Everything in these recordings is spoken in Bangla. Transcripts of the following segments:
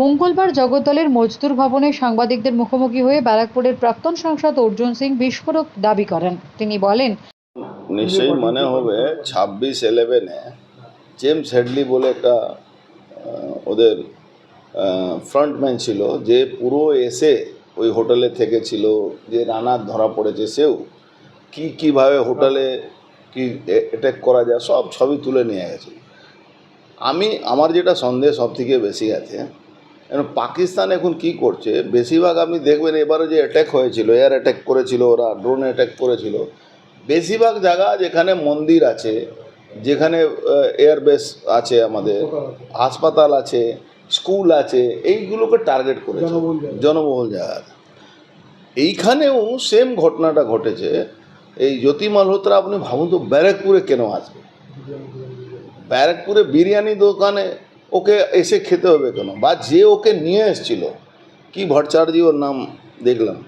মঙ্গলবার জগদ্দলের মজদুর ভবনে সাংবাদিকদের মুখোমুখি হয়ে ব্যারাকপুরের প্রাক্তন সাংসদ অর্জুন সিং বিস্ফোরক দাবি করেন। তিনি বলেন, নিশ্চয়ই মনে হবে ছাব্বিশ ইলেভেনে জেমস হেডলি বলে একটা ওদের ফ্রন্টম্যান ছিল, যে পুরো এসে ওই হোটেলে থেকেছিল, যে রানার ধরা পড়েছে সেও, কি কীভাবে হোটেলে কি অ্যাটাক করা যায়, সব ছবি তুলে নিয়ে গেছে। আমি, আমার যেটা সন্দেহ সব থেকে বেশি আছে কারণ পাকিস্তান এখন কি করছে? বেশিরভাগ আপনি দেখবেন এবারে যে অ্যাটাক হয়েছিল এয়ার অ্যাটাক করেছিল ওরা ড্রোন অ্যাটাক করেছিল। বেশিরভাগ জায়গা যেখানে মন্দির আছে যেখানে এয়ারবেস আছে আমাদের হাসপাতাল আছে স্কুল আছে এইগুলোকে টার্গেট করেছে। জনবহুল জায়গা। এইখানেও সেম ঘটনাটা ঘটেছে। এই জ্যোতি মালহোত্রা আপনি ভাবুন তো ব্যারাকপুরে কেন আসবে? ব্যারাকপুরে বিরিয়ানি দোকানে ওকে এসে খেতে হবে কেন? বা যে ওকে নিয়ে এসেছিল, কি ভট্টাচার্য ওর নাম দেখলাম?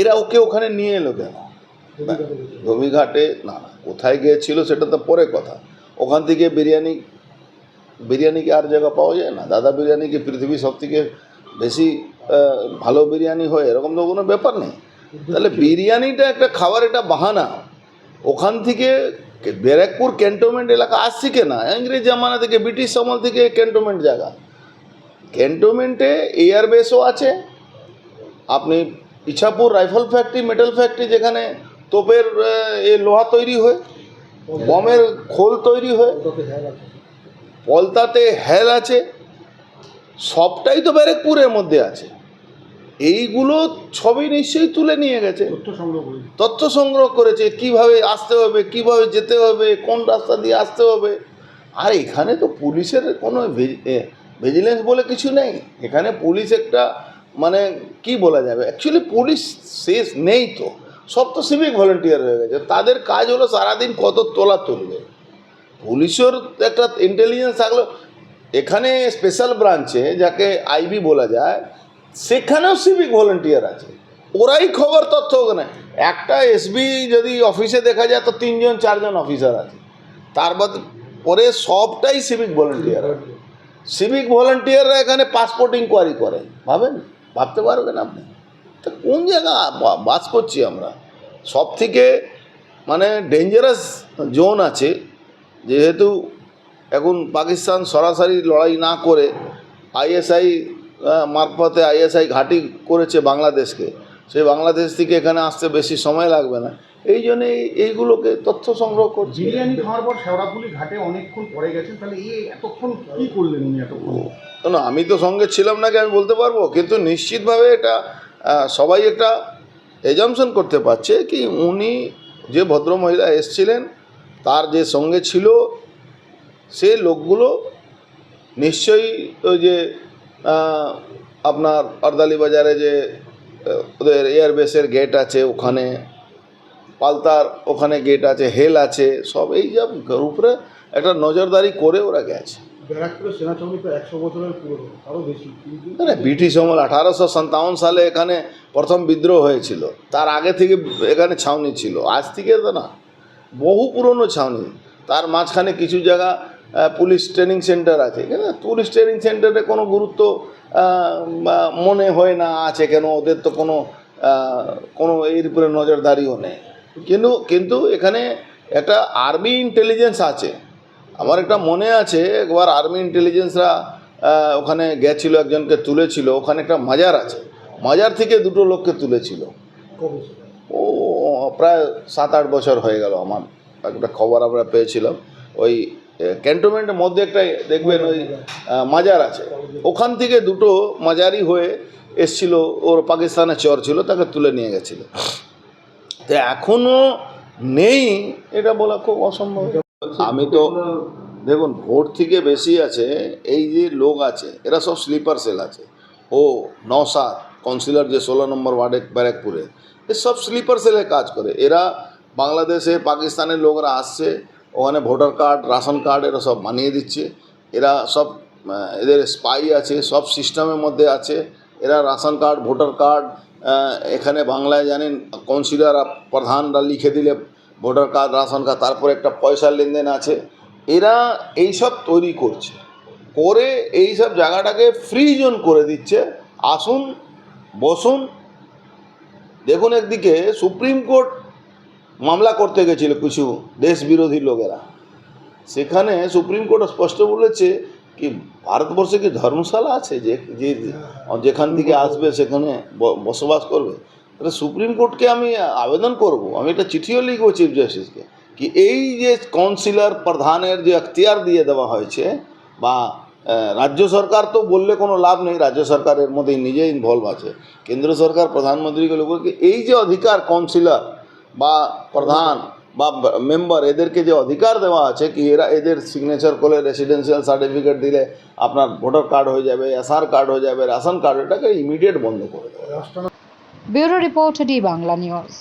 এরা ওকে ওখানে নিয়ে এলো কেন? ধোবিঘাটে না না, কোথায় গিয়েছিল সেটা তো পরে কথা। ওখান থেকে বিরিয়ানি বিরিয়ানি কি আর জায়গা পাওয়া যায় না? দাদা বিরিয়ানি কি পৃথিবীর সব থেকে বেশি ভালো বিরিয়ানি হয়? এরকম তো কোনো ব্যাপার নেই। তাহলে বিরিয়ানিটা একটা খাবার এটা বাহানা। ওখান থেকে ব্যারাকপুর ক্যান্টনমেন্ট এলাকা আসছে কেনা ইংরেজ জামানা থেকে, ব্রিটিশ আমল থেকে ক্যান্টনমেন্ট জায়গা। ক্যান্টনমেন্টে এয়ারবেসও আছে। আপনি Ichapur rifle factory, metal factory যেখানে তোপের, এ লোহা তৈরি হয় বমের খোল তৈরি হয়, পলতাতে হেল আছে, সবটাই তো ব্যারেকপুরের মধ্যে আছে। এইগুলো ছবি নিশ্চয়ই তুলে নিয়ে গেছে। তথ্য সংগ্রহ করেছে কীভাবে আসতে হবে কীভাবে যেতে হবে কোন রাস্তা দিয়ে আসতে হবে। আর এখানে তো পুলিশের কোনো ভিজিলেন্স বলে কিছু নেই। এখানে পুলিশ একটা মানে কি বলা যাবে? অ্যাকচুয়ালি পুলিশ শেষ নেই তো। সব তো সিভিক ভলেন্টিয়ার হয়ে গেছে। তাদের কাজ হলো সারাদিন কত তোলা তুলবে। পুলিশের একটা ইন্টেলিজেন্স থাকল। এখানে স্পেশাল ব্রাঞ্চে যাকে আইবি বলা যায় সেখানেও সিভিক ভলেন্টিয়ার আছে। ওরাই খবর তথ্য ওখানে একটা এসবি যদি অফিসে দেখা যায় তো তিনজন, চারজন অফিসার আছে। তার বাদ, পরে সবটাই সিভিক ভলেন্টিয়ার সিভিক ভলেন্টিয়াররা এখানে পাসপোর্ট ইনকোয়ারি করে, ভাবেন? ভাবতে পারবেন আপনি? তা কোন জায়গা বাস করছি আমরা? সব থেকে মানে ডেঞ্জারাস জোন আছে, যেহেতু এখন পাকিস্তান সরাসরি লড়াই না করে আইএসআই মারফতে আইএসআই ঘাঁটি করেছে বাংলাদেশকে। সেই বাংলাদেশ থেকে এখানে আসতে বেশি সময় লাগবে না। এই জন্য এই- এইগুলোকে তথ্য সংগ্রহ করছি। বিরিয়ানি খাওয়ার পর শেওড়াফুলি ঘাটে অনেকক্ষণ পরে গেছেন তাহলে এই এতক্ষণ কি করলেন উনি এতক্ষণ? না আমি তো সঙ্গে ছিলাম নাকি আমি বলতে পারব। কিন্তু নিশ্চিতভাবে এটা সবাই একটা এজামশন করতে পারছে কি উনি যে ভদ্রমহিলা এসছিলেন তার যে সঙ্গে ছিল সে লোকগুলো নিশ্চয়ই ওই যে আপনার অর্দালি বাজারে যে ওদের এয়ারবেসের গেট আছে ওখানে পালতার ওখানে গেট আছে হেল আছে সব এই সব উপরে একটা নজরদারি করে ওরা গেছে। ব্রিটিশ আমল আঠারোশো সাতাউন সালে এখানে প্রথম বিদ্রোহ হয়েছিল। তার আগে থেকে এখানে ছাউনি ছিল আজ থেকে তো না বহু পুরনো ছাউনি। তার মাঝখানে কিছু জায়গা পুলিশ ট্রেনিং সেন্টার আছে কিন্তু পুলিশ ট্রেনিং সেন্টারে কোনো গুরুত্ব মনে হয় না আছে কেন? ওদের তো কোনো কোনো এর উপরে নজরদারিও নেই। কিন্তু কিন্তু এখানে একটা আর্মি ইন্টেলিজেন্স আছে। আমার একটা মনে আছে একবার আর্মি ইন্টেলিজেন্সরা ওখানে গেছিল একজনকে তুলেছিল ওখানে একটা মাজার আছে। মাজার থেকে দুটো লোককে তুলেছিল। ও প্রায় সাত আট বছর হয়ে গেল আমার। একটা খবর আমরা পেয়েছিলাম। ওই ক্যান্টনমেন্টের মধ্যে একটা দেখবেন ওই মাজার আছে। ওখান থেকে দুটো মাজারি হয়ে এসছিল, ওর পাকিস্তানে চর ছিল, তাকে তুলে নিয়ে গেছিল। তো এখনও নেই, এটা বলা খুব অসম্ভব। আমি তো, দেখুন ভোট থেকে বেশি আছে, এই যে লোক আছে, এরা সব স্লিপার সেল আছে। ও, নওসাদ, কাউন্সিলর যে ষোলো নম্বর ওয়ার্ডে ব্যারাকপুরে, এ সব স্লিপার সেলে কাজ করে। এরা বাংলাদেশে, পাকিস্তানের লোকরা আসছে ওখানে ভোটার কার্ড, রাশন কার্ড এরা সব বানিয়ে দিচ্ছে। এরা সব এদের স্পাই আছে, সব সিস্টেমের মধ্যে আছে। এরা রাশন কার্ড, ভোটার কার্ড এখানে বাংলায় জানেন কাউন্সিলর প্রধানরা লিখে দিলে ভোটার কার্ড, রাশন কার্ড, তারপরে একটা পয়সার লেনদেন আছে। এরা এইসব তৈরি করছে। করে এই সব জায়গাটাকে ফ্রি জোন করে দিচ্ছে। আসুন, বসুন। দেখুন একদিকে সুপ্রিম কোর্ট মামলা করতে গেছিল কিছু দেশ বিরোধী লোকেরা। সেখানে সুপ্রিম কোর্ট স্পষ্ট বলেছে কি, ভারতবর্ষে কি ধর্মশালা আছে? যে যে, যেখান থেকে আসবে সেখানে বসবাস করবে। তাহলে সুপ্রিম কোর্টকে আমি আবেদন করব। আমি একটা চিঠিও লিখব চিফ জাস্টিসকে কি এই যে কাউন্সিলর প্রধানের যে এখতিয়ার দিয়ে দেওয়া হয়েছে বা রাজ্য সরকার তো বললে কোনো লাভ নেই, রাজ্য সরকার এর মধ্যে নিজে ইনভলভ আছে। কেন্দ্র সরকার প্রধানমন্ত্রীকে লোককে এই যে অধিকার কাউন্সিলর বা প্রধান বা মেম্বার এদেরকে যে অধিকার দেওয়া আছে কি এরা এদের সিগনেচার করলে রেসিডেন্সিয়াল সার্টিফিকেট দিলে আপনার ভোটার কার্ড হয়ে যাবে এসআর কার্ড হয়ে যাবে রেশন কার্ড এটাকে ইমিডিয়েট বন্ধ করে দেয় bureau report D Bangla news.